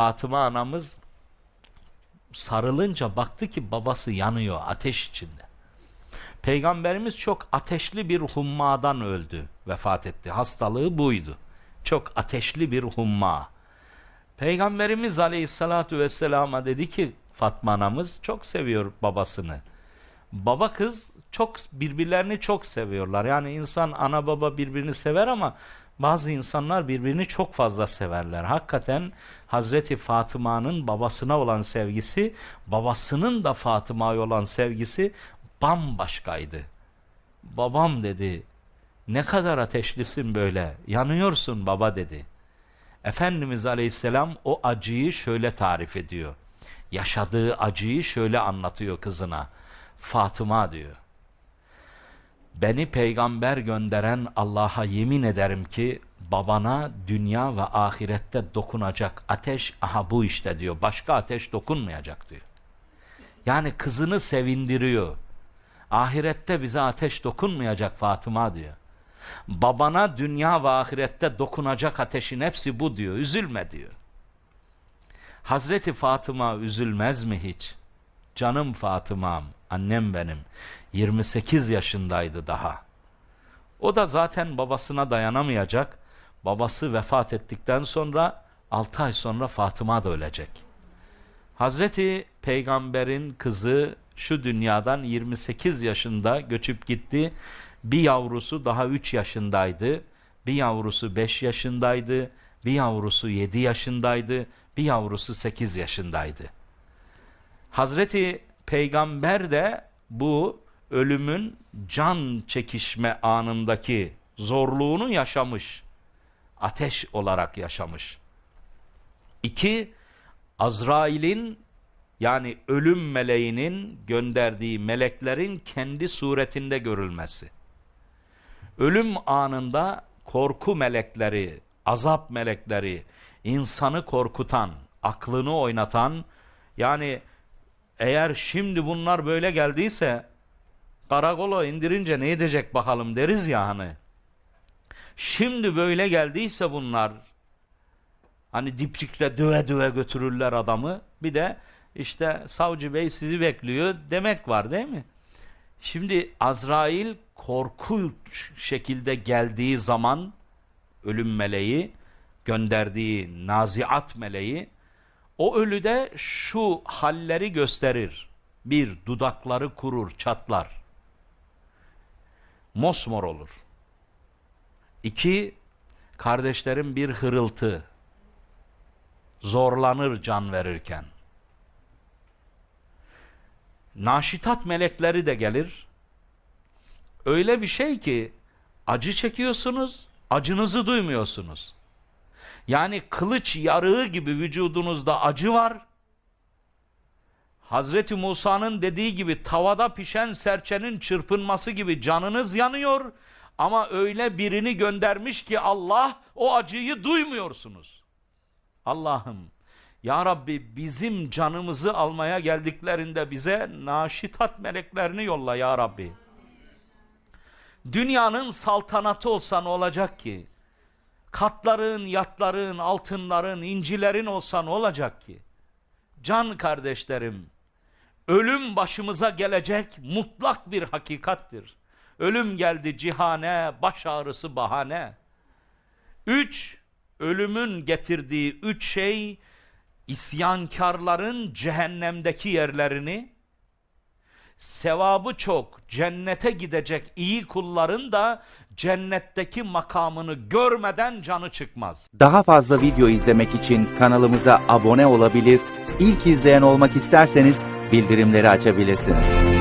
Fatıma anamız sarılınca baktı ki babası yanıyor ateş içinde. Peygamberimiz çok ateşli bir hummadan öldü, vefat etti. Hastalığı buydu. Çok ateşli bir humma. Peygamberimiz aleyhissalatu vesselama dedi ki Fatma anamız çok seviyor babasını. Baba kız çok birbirlerini çok seviyorlar. Yani insan ana baba birbirini sever ama bazı insanlar birbirini çok fazla severler. Hakikaten Hazreti Fatıma'nın babasına olan sevgisi, babasının da Fatıma'ya olan sevgisi bambaşkaydı. Babam dedi, ne kadar ateşlisin böyle, yanıyorsun baba dedi. Efendimiz Aleyhisselam o acıyı şöyle tarif ediyor. Yaşadığı acıyı şöyle anlatıyor kızına. Fatıma diyor. Beni peygamber gönderen Allah'a yemin ederim ki babana dünya ve ahirette dokunacak ateş aha bu işte diyor. Başka ateş dokunmayacak diyor. Yani kızını sevindiriyor. Ahirette bize ateş dokunmayacak Fatıma diyor. Babana dünya ve ahirette dokunacak ateşin hepsi bu diyor. Üzülme diyor. Hazreti Fatıma üzülmez mi hiç? Canım Fatıma'm, annem benim. 28 yaşındaydı daha. O da zaten babasına dayanamayacak. Babası vefat ettikten sonra 6 ay sonra Fatıma da ölecek. Hazreti Peygamber'in kızı şu dünyadan 28 yaşında göçüp gitti. Bir yavrusu daha 3 yaşındaydı. Bir yavrusu 5 yaşındaydı. Bir yavrusu 7 yaşındaydı. Bir yavrusu 8 yaşındaydı. Hazreti Peygamber de bu ölümün can çekişme anındaki zorluğunu yaşamış. Ateş olarak yaşamış. İki, Azrail'in yani ölüm meleğinin gönderdiği meleklerin kendi suretinde görülmesi. Ölüm anında korku melekleri, azap melekleri, insanı korkutan, aklını oynatan, yani eğer şimdi bunlar böyle geldiyse karakola indirince ne edecek bakalım deriz ya hani. Şimdi böyle geldiyse bunlar hani dipçikle döve döve götürürler adamı. Bir de işte savcı bey sizi bekliyor demek var değil mi? Şimdi Azrail korkunç şekilde geldiği zaman ölüm meleği gönderdiği naziat meleği o ölüde şu halleri gösterir. Bir, dudakları kurur, çatlar. Mosmor olur. İki, kardeşlerin bir hırıltı. Zorlanır can verirken. Naşitat melekleri de gelir. Öyle bir şey ki acı çekiyorsunuz, acınızı duymuyorsunuz. Yani kılıç yarığı gibi vücudunuzda acı var. Hazreti Musa'nın dediği gibi tavada pişen serçenin çırpınması gibi canınız yanıyor. Ama öyle birini göndermiş ki Allah o acıyı duymuyorsunuz. Allah'ım ya Rabbi bizim canımızı almaya geldiklerinde bize naşitat meleklerini yolla ya Rabbi. Dünyanın saltanatı olsa ne olacak ki? Katların, yatların, altınların, incilerin olsa ne olacak ki? Can kardeşlerim, ölüm başımıza gelecek mutlak bir hakikattir. Ölüm geldi cihane, baş ağrısı bahane. Üç, ölümün getirdiği üç şey, isyankarların cehennemdeki yerlerini, sevabı çok, cennete gidecek iyi kulların da cennetteki makamını görmeden canı çıkmaz. Daha fazla video izlemek için kanalımıza abone olabilir, ilk izleyen olmak isterseniz bildirimleri açabilirsiniz.